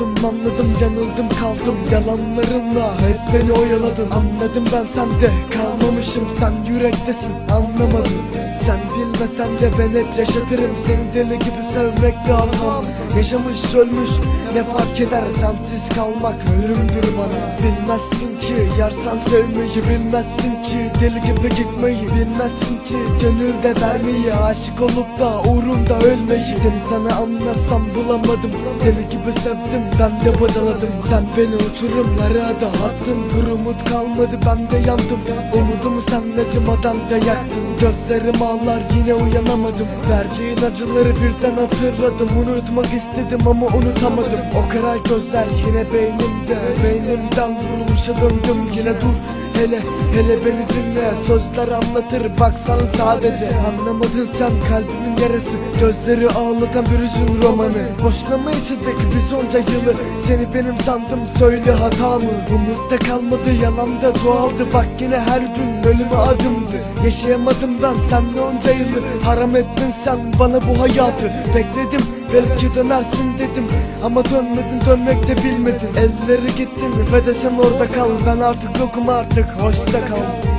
Anladım anladım yanıldım kaldım Yalanlarınla. Hep beni oyaladın Anladım ben sende kalmamışım Sen yürektesin anlamadım Sen bilmesen de ben hep yaşatırım Seni. Deli gibi sevmek de anlam. Yaşamış ölmüş ne fark eder? Sensiz kalmak ölümdür bana. Bilmezsin ki yarsan sevmeyi Bilmezsin ki deli gibi gitmeyi. Bilmezsin ki gönülde vermeyi Aşık olup da uğrunda ölmeyi. Seni sana anlatsam bulamadım. Deli gibi sevdim ben de bocaladım. Sen beni uçurumlara da attın. Bir umut kalmadı ben de yandım. Umudumu sen acımadan da yaktın Gözlerim ağlar yine uyanamadım. Verdiğin acıları birden hatırladım Unutmak istedim ama unutamadım. O kara gözler yine beynimde Beynimden vurulmuşa döndüm yine dur Hele hele beni dinle Sözler anlatır. Baksan sadece Anlamadın sen kalbimin yarası Gözleri ağlatan bir üzün romanı. Mı yaşadık biz onca yılı. Seni benim sandım söyle hata mı Umutta kalmadı yalan da çoğaldı Bak yine her gün ölüme adımdı. Yaşayamadım ben senle onca yılı. Haram ettin sen bana bu hayatı. Bekledim belki dönersin dedim. Ama dönmedin dönmek de bilmedin. Elleri gittin ve de orada kal. Ben artık yokum artık hoşça kal